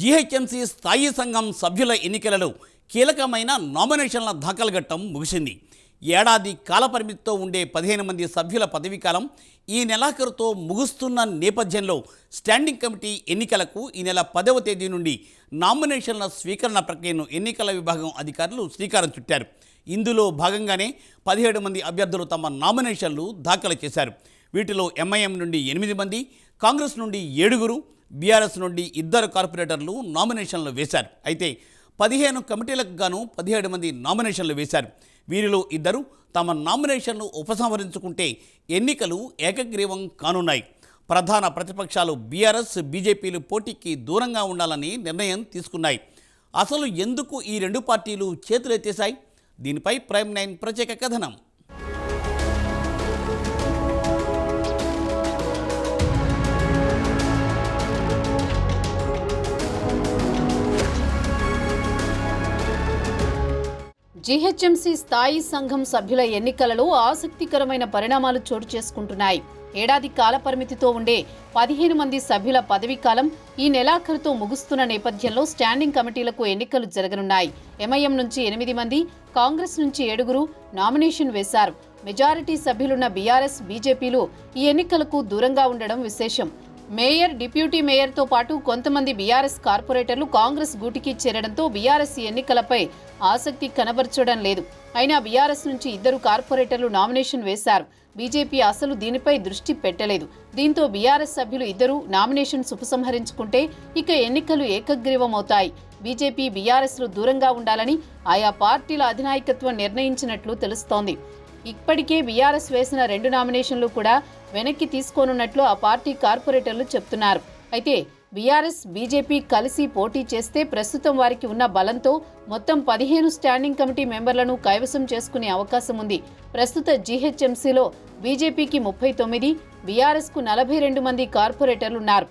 GHMC స్థాయి సంఘం సభ్యుల ఎన్నికలలో కీలకమైన నామినేషన్ల దాఖలు ఘట్టం ముగిసింది. ఏడాది కాలపరిమితితో ఉండే పదిహేను మంది సభ్యుల పదవీకాలం ఈ నెలాఖరుతో ముగుస్తున్న నేపథ్యంలో స్టాండింగ్ కమిటీ ఎన్నికలకు ఈ నెల పదవ తేదీ నుండి నామినేషన్ల స్వీకరణ ప్రక్రియను ఎన్నికల విభాగం అధికారులు శ్రీకారం చుట్టారు. ఇందులో భాగంగానే పదిహేడు మంది అభ్యర్థులు తమ నామినేషన్లు దాఖలు చేశారు. వీటిలో ఎంఐఎం నుండి ఎనిమిది మంది కాంగ్రెస్ నుండి ఏడుగురు బీఆర్ఎస్ నుండి ఇద్దరు కార్పొరేటర్లు నామినేషన్లు వేశారు. అయితే పదిహేను కమిటీలకు గాను పదిహేడు మంది నామినేషన్లు వేశారు. వీరిలో ఇద్దరు తమ నామినేషన్లు ఉపసంహరించుకుంటే ఎన్నికలు ఏకగ్రీవం కానున్నాయి. ప్రధాన ప్రతిపక్షాలు బీఆర్ఎస్ బీజేపీలు పోటీకి దూరంగా ఉండాలని నిర్ణయం తీసుకున్నాయి. అసలు ఎందుకు ఈ రెండు పార్టీలు చేతులెత్తేశాయి? దీనిపై ప్రైమ్ నైన్ ప్రత్యేక కథనం. జీహెచ్ఎంసీ స్థాయి సంఘం సభ్యుల ఎన్నికలలో ఆసక్తికరమైన పరిణామాలు చోటు చేసుకుంటున్నాయి. ఏడాది కాలపరిమితితో ఉండే పదిహేను మంది సభ్యుల పదవీకాలం ఈ నెలాఖరుతో ముగుస్తున్న నేపథ్యంలో స్టాండింగ్ కమిటీలకు ఎన్నికలు జరగనున్నాయి. ఎంఐఎం నుంచి ఎనిమిది మంది కాంగ్రెస్ నుంచి ఏడుగురు నామినేషన్ వేశారు. మెజారిటీ సభ్యులున్న బీఆర్ఎస్ బీజేపీలు ఈ ఎన్నికలకు దూరంగా ఉండడం విశేషం. మేయర్ డిప్యూటీ మేయర్తో పాటు కొంతమంది బీఆర్ఎస్ కార్పొరేటర్లు కాంగ్రెస్ గూటికి చేరడంతో బీఆర్ఎస్ ఎన్నికలపై ఆసక్తి కనబరచడం లేదు. అయినా బీఆర్ఎస్ నుంచి ఇద్దరు కార్పొరేటర్లు నామినేషన్ వేశారు. బీజేపీ అసలు దీనిపై దృష్టి పెట్టలేదు. దీంతో బీఆర్ఎస్ సభ్యులు ఇద్దరు నామినేషన్స్ ఉపసంహరించుకుంటే ఇక ఎన్నికలు ఏకగ్రీవమవుతాయి. బీజేపీ బీఆర్ఎస్లు దూరంగా ఉండాలని ఆయా పార్టీల అధినాయకత్వం నిర్ణయించినట్లు తెలుస్తోంది. ఇప్పటికే బీఆర్ఎస్ వేసిన రెండు నామినేషన్లు కూడా వెనక్కి తీసుకోనున్నట్లు ఆ పార్టీ కార్పొరేటర్లు చెప్తున్నారు. అయితే బీఆర్ఎస్ బీజేపీ కలిసి పోటీ చేస్తే ప్రస్తుతం వారికి ఉన్న బలంతో మొత్తం పదిహేను స్టాండింగ్ కమిటీ మెంబర్లను కైవసం చేసుకునే అవకాశం ఉంది. ప్రస్తుత జీహెచ్ఎంసీలో బీజేపీకి ముప్పై తొమ్మిది బీఆర్ఎస్కు నలభై రెండు మంది కార్పొరేటర్లున్నారు.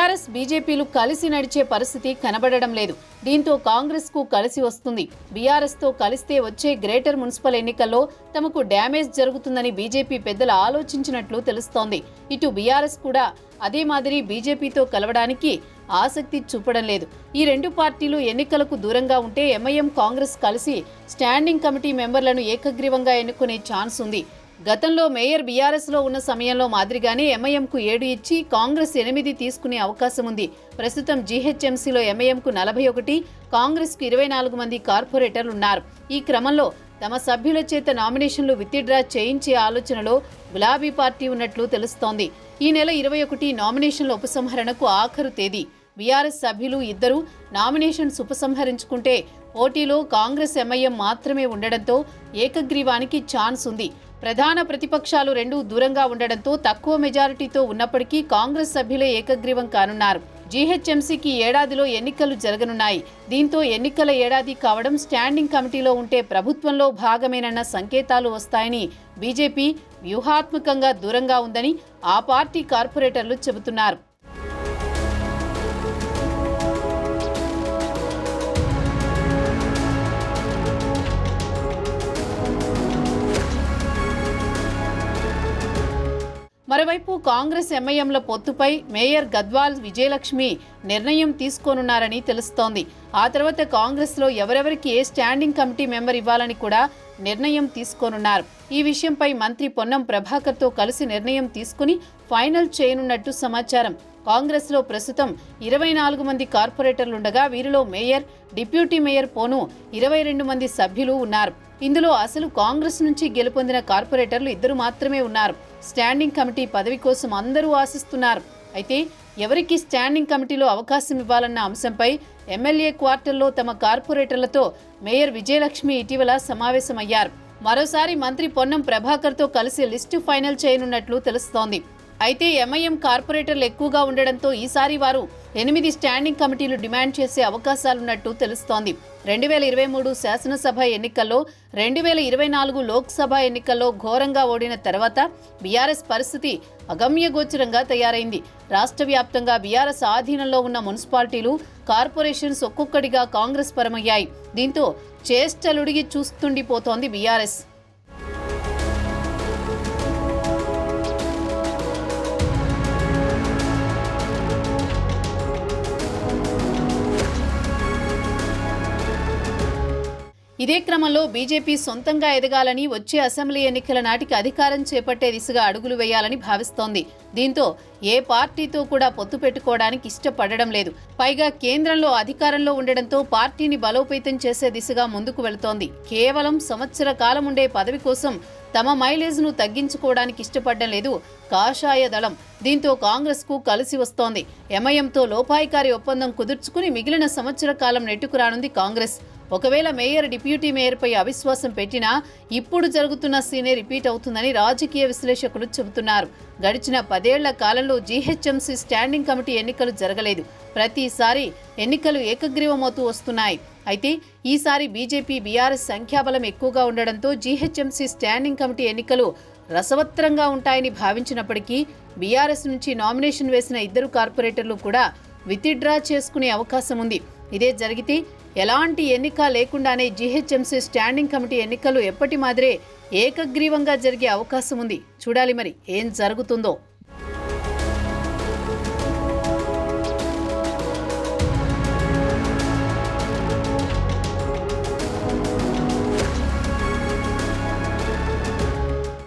బీఆర్ఎస్ బీజేపీలు కలిసి నడిచే పరిస్థితి కనబడడం లేదు. దీంతో కాంగ్రెస్కు కలిసి వస్తుంది. బీఆర్ఎస్తో కలిస్తే వచ్చే గ్రేటర్ మున్సిపల్ ఎన్నికల్లో తమకు డ్యామేజ్ జరుగుతుందని బీజేపీ పెద్దలు ఆలోచించినట్లు తెలుస్తోంది. ఇటు బీఆర్ఎస్ కూడా అదే మాదిరి బీజేపీతో కలవడానికి ఆసక్తి చూపడం లేదు. ఈ రెండు పార్టీలు ఎన్నికలకు దూరంగా ఉంటే ఎంఐఎం కాంగ్రెస్ కలిసి స్టాండింగ్ కమిటీ మెంబర్లను ఏకగ్రీవంగా ఎన్నుకునే ఛాన్స్ ఉంది. గతంలో మేయర్ బీఆర్ఎస్లో ఉన్న సమయంలో మాదిరిగానే ఎంఐఎంకు ఏడు ఇచ్చి కాంగ్రెస్ ఎనిమిది తీసుకునే అవకాశం ఉంది. ప్రస్తుతం జీహెచ్ఎంసీలో ఎంఐఎంకు నలభై ఒకటి కాంగ్రెస్కు ఇరవై నాలుగు మంది కార్పొరేటర్లు ఉన్నారు ఈ క్రమంలో తమ సభ్యుల చేత నామినేషన్లు విత్డ్రా చేయించే ఆలోచనలో గులాబీ పార్టీ ఉన్నట్లు తెలుస్తోంది. ఈ నెల ఇరవై ఒకటి నామినేషన్ల ఉపసంహరణకు ఆఖరు తేదీ. బీఆర్ఎస్ సభ్యులు ఇద్దరు నామినేషన్స్ ఉపసంహరించుకుంటే పోటీలో కాంగ్రెస్ ఎంఐఎం మాత్రమే ఉండడంతో ఏకగ్రీవానికి ఛాన్స్ ఉంది. ప్రధాన ప్రతిపక్షాలు రెండు దూరంగా ఉండడంతో తక్కువ మెజారిటీతో ఉన్నప్పటికీ కాంగ్రెస్ సభ్యులే ఏకగ్రీవం కానున్నారు. జీహెచ్ఎంసీకి ఏడాదిలో ఎన్నికలు జరగనున్నాయి. దీంతో ఎన్నికల ఏడాది కావడం స్టాండింగ్ కమిటీలో ఉంటే ప్రభుత్వంలో భాగమేనన్న సంకేతాలు వస్తాయని బీజేపీ వ్యూహాత్మకంగా దూరంగా ఉందని ఆ పార్టీ కార్పొరేటర్లు చెబుతున్నారు. మరోవైపు కాంగ్రెస్ ఎంఐఎంల పొత్తుపై మేయర్ గద్వాల్ విజయలక్ష్మి నిర్ణయం తీసుకోనున్నారని తెలుస్తోంది. ఆ తర్వాత కాంగ్రెస్లో ఎవరెవరికి ఏ స్టాండింగ్ కమిటీ మెంబర్ ఇవ్వాలని కూడా నిర్ణయం తీసుకోనున్నారు. ఈ విషయంపై మంత్రి పొన్నం ప్రభాకర్తో కలిసి నిర్ణయం తీసుకుని ఫైనల్ చేయనున్నట్టు సమాచారం. కాంగ్రెస్లో ప్రస్తుతం ఇరవై నాలుగు మంది కార్పొరేటర్లుండగా వీరిలో మేయర్ డిప్యూటీ మేయర్ పోను ఇరవై రెండు మంది సభ్యులు ఉన్నారు. ఇందులో అసలు కాంగ్రెస్ నుంచి గెలుపొందిన కార్పొరేటర్లు ఇద్దరు మాత్రమే ఉన్నారు. స్టాండింగ్ కమిటీ పదవి కోసం అందరూ ఆశిస్తున్నారు. అయితే ఎవరికి స్టాండింగ్ కమిటీలో అవకాశం ఇవ్వాలన్న అంశంపై ఎమ్మెల్యే క్వార్టర్లో తమ కార్పొరేటర్లతో మేయర్ విజయలక్ష్మి ఇటీవల సమావేశమయ్యారు. మరోసారి మంత్రి పొన్నం ప్రభాకర్తో కలిసి లిస్టు ఫైనల్ చేయనున్నట్లు తెలుస్తోంది. అయితే ఎంఐఎం కార్పొరేటర్లు ఎక్కువగా ఉండడంతో ఈసారి వారు ఎనిమిది స్టాండింగ్ కమిటీలు డిమాండ్ చేసే అవకాశాలున్నట్టు తెలుస్తోంది. రెండు వేల ఇరవై మూడు శాసనసభ ఎన్నికల్లో రెండు వేల ఇరవై నాలుగు లోక్సభ ఎన్నికల్లో ఘోరంగా ఓడిన తర్వాత బీఆర్ఎస్ పరిస్థితి అగమ్యగోచరంగా తయారైంది. రాష్ట్ర వ్యాప్తంగా బీఆర్ఎస్ ఆధీనంలో ఉన్న మున్సిపాలిటీలు కార్పొరేషన్స్ ఒక్కొక్కటిగా కాంగ్రెస్ పరమయ్యాయి. దీంతో చేష్టలుడిగి చూస్తుండిపోతోంది బీఆర్ఎస్. ఇదే క్రమంలో బీజేపీ సొంతంగా ఎదగాలని వచ్చే అసెంబ్లీ ఎన్నికల నాటికి అధికారం చేపట్టే దిశగా అడుగులు వేయాలని భావిస్తోంది. దీంతో ఏ పార్టీతో కూడా పొత్తు పెట్టుకోవడానికి ఇష్టపడడం లేదు. పైగా కేంద్రంలో అధికారంలో ఉండడంతో పార్టీని బలోపేతం చేసే దిశగా ముందుకు వెళుతోంది. కేవలం సంవత్సర కాలం ఉండే పదవి కోసం తమ మైలేజ్ను తగ్గించుకోవడానికి ఇష్టపడడం లేదు కాషాయ దళం. దీంతో కాంగ్రెస్కు కలిసి వస్తోంది. ఎంఐఎంతో లోపాయికారి ఒప్పందం కుదుర్చుకుని మిగిలిన సంవత్సర కాలం నెట్టుకురానుంది కాంగ్రెస్. ఒకవేళ మేయర్ డిప్యూటీ మేయర్పై అవిశ్వాసం పెట్టినా ఇప్పుడు జరుగుతున్న సీనే రిపీట్ అవుతుందని రాజకీయ విశ్లేషకులు చెబుతున్నారు. గడిచిన పదేళ్ళ కాలంలో జీహెచ్ఎంసీ స్టాండింగ్ కమిటీ ఎన్నికలు జరగలేదు. ప్రతిసారి ఎన్నికలు ఏకగ్రీవమవుతూ వస్తున్నాయి. అయితే ఈసారి బీజేపీ బీఆర్ఎస్ సంఖ్యాబలం ఎక్కువగా ఉండడంతో జీహెచ్ఎంసీ స్టాండింగ్ కమిటీ ఎన్నికలు రసవత్రంగా ఉంటాయని భావించినప్పటికీ బీఆర్ఎస్ నుంచి నామినేషన్ వేసిన ఇద్దరు కార్పొరేటర్లు కూడా విత్డ్రా చేసుకునే అవకాశం ఉంది. ఇదే జరిగితే ఎలాంటి ఎన్నిక లేకుండానే జీహెచ్ఎంసీ స్టాండింగ్ కమిటీ ఎన్నికలు ఎప్పటి మాదిరే ఏకగ్రీవంగా జరిగే అవకాశం ఉంది. చూడాలి మరి ఏం జరుగుతుందో.